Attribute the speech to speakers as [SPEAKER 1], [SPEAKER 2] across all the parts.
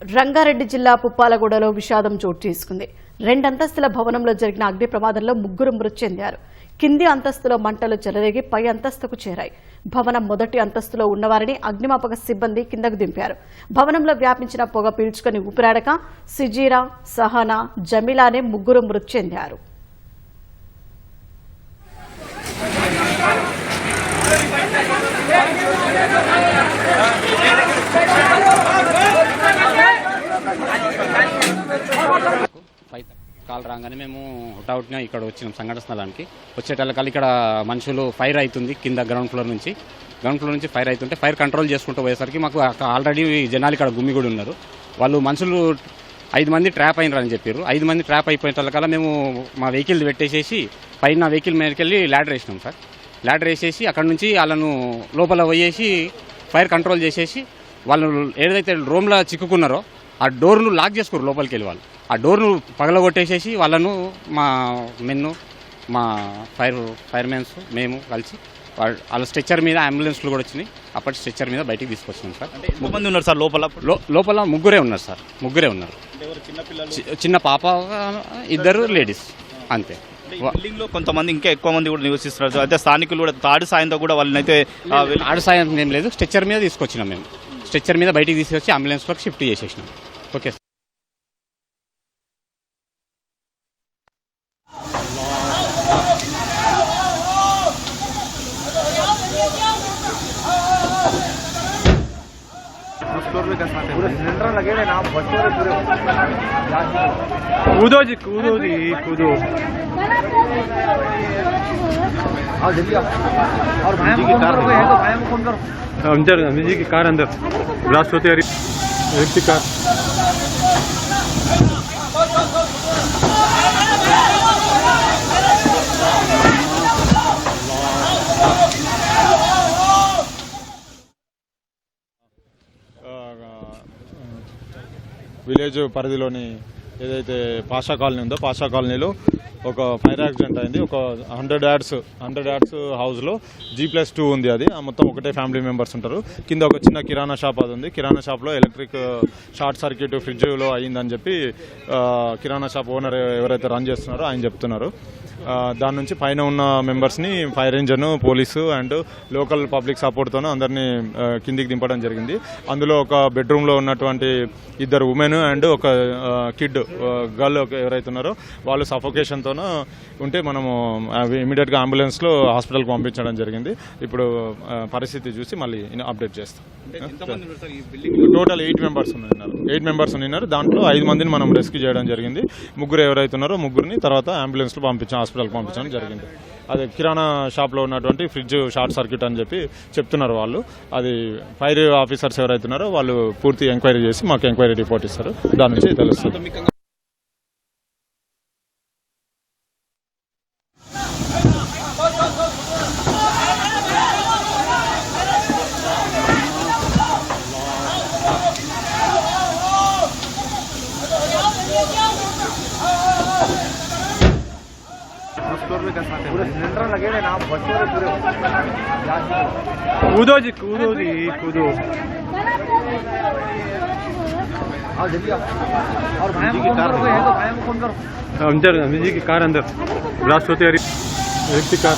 [SPEAKER 1] రంగారెడ్డి జిల్లా పుప్పాలగూడలో విషాదం చోటు చేసుకుంది. రెండంతస్తుల భవనంలో జరిగిన అగ్ని ప్రమాదంలో ముగ్గురు మృతి చెందారు. కింది అంతస్తులో మంటలు చెలరేగి పై అంతస్తుకు చేరాయి. భవనం మొదటి అంతస్తులో ఉన్నవారిని అగ్నిమాపక సిబ్బంది కిందకు దింపారు. భవనంలో వ్యాపించిన పొగ పీల్చుకుని ఊపిరాడక సిజీరా సహనా జమీలానే ముగ్గురు మృతి చెందారు
[SPEAKER 2] ఫైవ్ కాల్ రాగానే మేము హుటాహుటిన ఇక్కడ వచ్చినాం సంఘటన స్థలానికి వచ్చేటల్లకల్ ఇక్కడ మనుషులు ఫైర్ అవుతుంది కింద గ్రౌండ్ ఫ్లోర్ నుంచి. గ్రౌండ్ ఫ్లోర్ నుంచి ఫైర్ అవుతుంటే ఫైర్ కంట్రోల్ చేసుకుంటూ పోయేసరికి మాకు ఆల్రెడీ జనాలు ఇక్కడ గుమ్మి కూడా ఉన్నారు. వాళ్ళు మనుషులు ఐదు మంది ట్రాప్ అయినారు అని చెప్పారు ఐదు మంది ట్రాప్ అయిపోయేటల్లకల్లా మేము మా వెహికల్ పెట్టేసేసి పైన వెహికల్ మీదకి వెళ్ళి ల్యాడర్ వేసినాం సార్. ల్యాడర్ వేసేసి అక్కడ నుంచి వాళ్ళను లోపల పోయేసి ఫైర్ కంట్రోల్ చేసేసి వాళ్ళు ఏదైతే రూమ్లో చిక్కుకున్నారో ఆ డోర్ను లాక్ చేసుకోరు లోపలికి వెళ్ళి వాళ్ళు. ఆ డోర్ను పగలగొట్టేసేసి వాళ్ళను మా మెన్ను మా ఫైర్ ఫైర్మెన్స్ మేము కలిసి వాళ్ళ వాళ్ళ స్ట్రెచ్చర్ మీద అంబులెన్స్లు కూడా వచ్చినాయి. అప్పటి స్ట్రెచ్చర్ మీద బయటికి తీసుకొచ్చినాం సార్.
[SPEAKER 3] ఎంతమంది ఉన్నారు సార్ లోపల?
[SPEAKER 2] లోపల ముగ్గురే ఉన్నారు సార్. ముగ్గురే ఉన్నారు. చిన్న పాప ఇద్దరు లేడీస్. అంతే. వా-
[SPEAKER 3] బిల్డింగ్లో కొంతమంది ఇంకా ఎక్కువ మంది కూడా నివసిస్తున్నారు అయితే స్థానికులు కూడా తాడు సాయంతో కూడా వాళ్ళని అయితే ఆ, వెళ్ళి-
[SPEAKER 2] ఆడు సాయం ఏం లేదు. స్ట్రెచ్చర్ మీద తీసుకొచ్చినాం మేము. స్ట్రెచ్చర్ మీద బయటికి తీసుకొచ్చి అంబులెన్స్లోకి షిఫ్ట్ చేసేసినాం.
[SPEAKER 4] 오케이. 우더지 우더지 우더 कार अंदर कार अंदर रात सोते हरी कार
[SPEAKER 5] విలేజ్ పరిధిలోని ఏదైతే పాషా కాలనీ ఉందో పాషా కాలనీలో ఒక ఫైర్ యాక్సిడెంట్ అయింది. ఒక హండ్రెడ్ యాడ్స్ హండ్రెడ్ యాడ్స్ హౌస్లో జీ ప్లస్ టూ ఉంది అది. మొత్తం ఒకటే ఫ్యామిలీ మెంబర్స్ ఉంటారు. కింద ఒక చిన్న కిరాణా షాప్ అది ఉంది. కిరాణా షాప్లో ఎలక్ట్రిక్ షార్ట్ సర్క్యూట్ ఫ్రిడ్జ్లో అయ్యిందని చెప్పి uh, కిరాణా షాప్ ఓనర్ ఎవరైతే రన్ చేస్తున్నారో ఆయన చెప్తున్నారు. దాని నుంచి పైన ఉన్న మెంబర్స్ని fire engine police and local public సపోర్ట్తోనూ అందరినీ కిందికి దింపడం జరిగింది. అందులో ఒక బెడ్రూమ్లో ఉన్నటువంటి ఇద్దరు ఉమెన్ అండ్ ఒక కిడ్ గర్ల్ ఎవరైతే ఉన్నారో వాళ్ళు సఫోకేషన్తోనూ ఉంటే మనము ఇమీడియట్గా అంబులెన్స్లో హాస్పిటల్కి పంపించడం జరిగింది. ఇప్పుడు పరిస్థితి చూసి మళ్ళీ అప్డేట్ చేస్తాం. టోటల్ ఎయిట్ మెంబర్స్ ఉన్నారు ఎయిట్ మెంబర్స్ ఉన్నారు. దాంట్లో ఐదు మందిని మనం రెస్క్యూ చేయడం జరిగింది. ముగ్గురు ఎవరైతే ఉన్నారో ముగ్గురిని తర్వాత అంబులెన్స్లో పంపించాం హాస్పిటల్కి పంపించడం జరిగింది. అదే కిరాణా షాప్లో ఉన్నటువంటి ఫ్రిడ్జ్ షార్ట్ సర్క్యూట్ అని చెప్పి చెప్తున్నారు వాళ్ళు. అది ఫైర్ ఆఫీసర్స్ ఎవరైతున్నారో వాళ్ళు పూర్తి ఎంక్వైరీ చేసి మాకు ఎంక్వైరీ రిపోర్ట్ ఇస్తారు. దాని నుంచి తెలుస్తుంది.
[SPEAKER 4] कूदो जी कूदो जी कूदो। की कार अंदर अमित जी की कार अंदर। कार।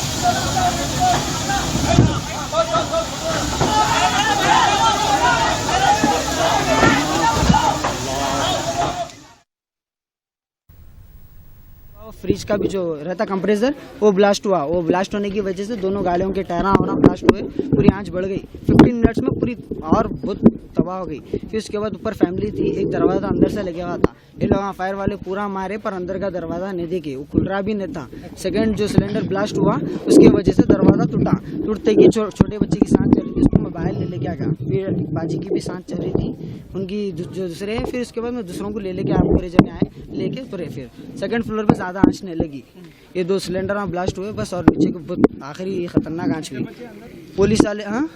[SPEAKER 6] फ्रिज का भी जो रहता कंप्रेसर वो ब्लास्ट हुआ। वो ब्लास्ट होने की वजह से दोनों गाड़ियों के टायरा वरा ब्लास्ट हुए, पूरी आँच बढ़ गई। 15 मिनट्स में पूरी और बहुत तबाह हो गई। फिर उसके बाद ऊपर फैमिली थी, एक दरवाज़ा अंदर से लगे हुआ था। ये लोग फायर वाले पूरा मारे, पर अंदर का दरवाज़ा नहीं देखे। वो खुल रहा भी नहीं था। सेकेंड जो सिलेंडर ब्लास्ट हुआ, उसकी वजह से दरवाज़ा टूटा। टूटते ही छोटे बच्चे की सांस बाहर ले लेके आ गया। फिर बाजी की भी सांस चल रही थी, उनकी जो दूसरे हैं, फिर उसके बाद मैं दूसरों को ले लेके आप पूरे जने आए, लेके तुरे फिर। सेकंड फ्लोर पे ज़्यादा आँच नहीं लगी। ये दो सिलेंडर वहाँ ब्लास्ट हुए, बस और नीचे आखिरी खतरनाक आँच हुई पुलिस वाले हाँ?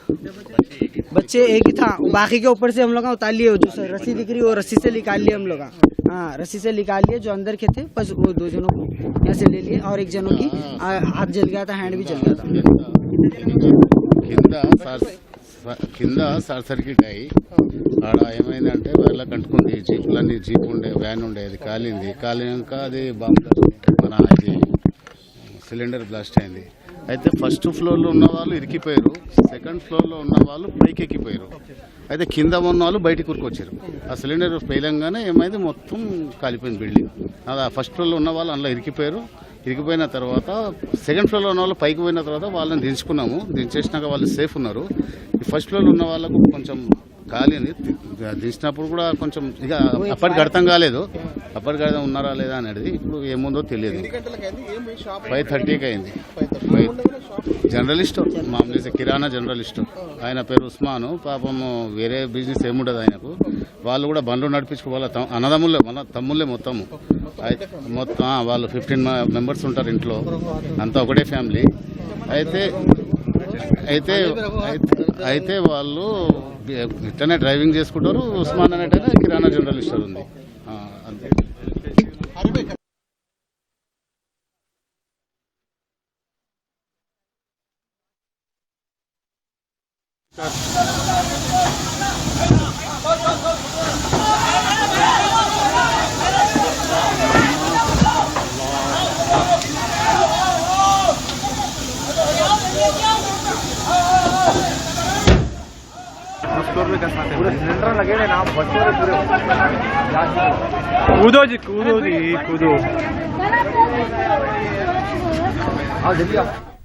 [SPEAKER 6] बच्चे एक ही था बाकी के ऊपर से हम लोग उतार लिए जो रस्सी दिख रही, वो रस्सी से निकाल लिए हम लोग। हाँ रस्सी से निकाल लिए, जो अंदर के थे, बस वो दो जनों को यहाँ से ले लिए, और एक जनों की हाथ जल गया था हैंड भी जल गया था।
[SPEAKER 7] కింద షార్ట్ సర్క్యూట్ అయ్యి ఆడ ఏమైందంటే వైర్లకు కంటుకుంది జీపులన్నీ జీప్ ఉండే వ్యాన్ ఉండే అది కాలింది. కాలినాక అది బాంబు మన ఇది సిలిండర్ బ్లాస్ట్ అయింది. అయితే ఫస్ట్ ఫ్లోర్లో ఉన్న వాళ్ళు ఇరికిపోయారు. సెకండ్ ఫ్లోర్లో ఉన్న వాళ్ళు పైకి ఎక్కిపోయారు. అయితే కింద ఉన్న వాళ్ళు బయటికి కూరుకొచ్చారు ఆ సిలిండర్ పేలంగానే ఏమైంది? మొత్తం కాలిపోయింది బిల్డింగ్. అది ఫస్ట్ ఫ్లోర్లో ఉన్న వాళ్ళు అందులో ఇరికిపోయారు. ఇరిగిపోయిన తర్వాత సెకండ్ ఫ్లోర్లో ఉన్న వాళ్ళు పైకి పోయిన తర్వాత వాళ్ళని దించుకున్నాము. దించేసినాక వాళ్ళు సేఫ్ ఉన్నారు. ఫస్ట్ ఫ్లోర్లో ఉన్న వాళ్ళకు కొంచెం కాలింది దించినప్పుడు కూడా కొంచెం ఇక అప్పటికి అర్థం కాలేదు. అప్పటికి అర్థం ఉన్నారా లేదా అనేది ఇప్పుడు ఏముందో తెలియదు. ఫైవ్ థర్టీకి అయింది. ఫైవ్ జర్నలిస్ట్ మామూలు కిరాణా జర్నలిస్ట్. ఆయన పేరు ఉస్మాను. పాపము వేరే బిజినెస్ ఏముండదు ఆయనకు. వాళ్ళు కూడా బండ్లు నడిపించుకో వాళ్ళ తమ్- అన్నదమ్ములే మన తమ్ముళ్ళే మొత్తము. అయితే మొత్తం వాళ్ళు ఫిఫ్టీన్ మెంబర్స్ ఉంటారు ఇంట్లో. అంతా ఒకటే ఫ్యామిలీ. అయితే అయితే అయితే- వాళ్ళు ఇట్టనే డ్రైవింగ్ చేసుకుంటారు. ఉస్మాన్ అనేటనే కిరాణా జర్నలిస్ట్ ఉంది. सौ रुपये का साथ है पूरे सिलेंडर लगे ना बस पूरे
[SPEAKER 4] कूदो जी कूदो जी कूदो आओ जल्दी आओ